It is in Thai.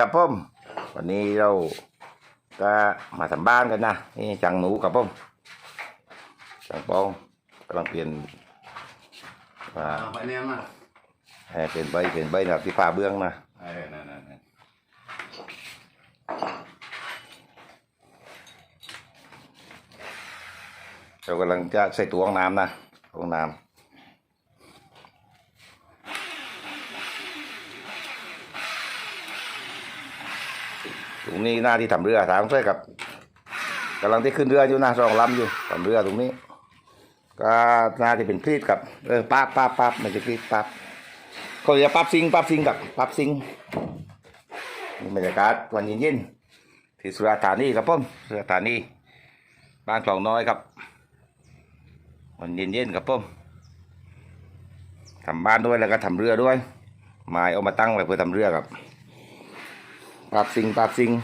ครับผมวันนี้เราก็มาทำบ้านกันนะนี่จังหนูครับผมจังปองกำลังเปลี่ยนอ่าเอาไปเนี่ยมาให้เปลี่ยนใบเปลี่ยนใบนะครับที่ฝ้าเบื้องนะเออนั่นนั่นนั่นเรากำลังจะใส่ตัวห้องน้ำนะห้องน้ำ ตรงนี้หน้าที่ทำเรือทางช่วยกับกำลังที่ขึ้นเรืออยู่หนะรองลำอยู่ทำเรือตรงนี้ ก็หน่าจะเป็นคลีดกับเออปั๊บปั๊บปั๊บไม่ใช่คลีดปั๊บเขาจะปั๊บซิงปั๊บซิงกับปั๊บซิงนี่บรรยากาศวันเย็นๆที่สุราษฎร์ธานีครับผมสุราษฎร์ธานีบ้านคลองน้อยครับวันเย็นๆครับผมทำบ้านด้วยแล้วก็ทำเรือด้วยไม้เอามาตั้งไว้เพื่อทำเรือครับ 八星八星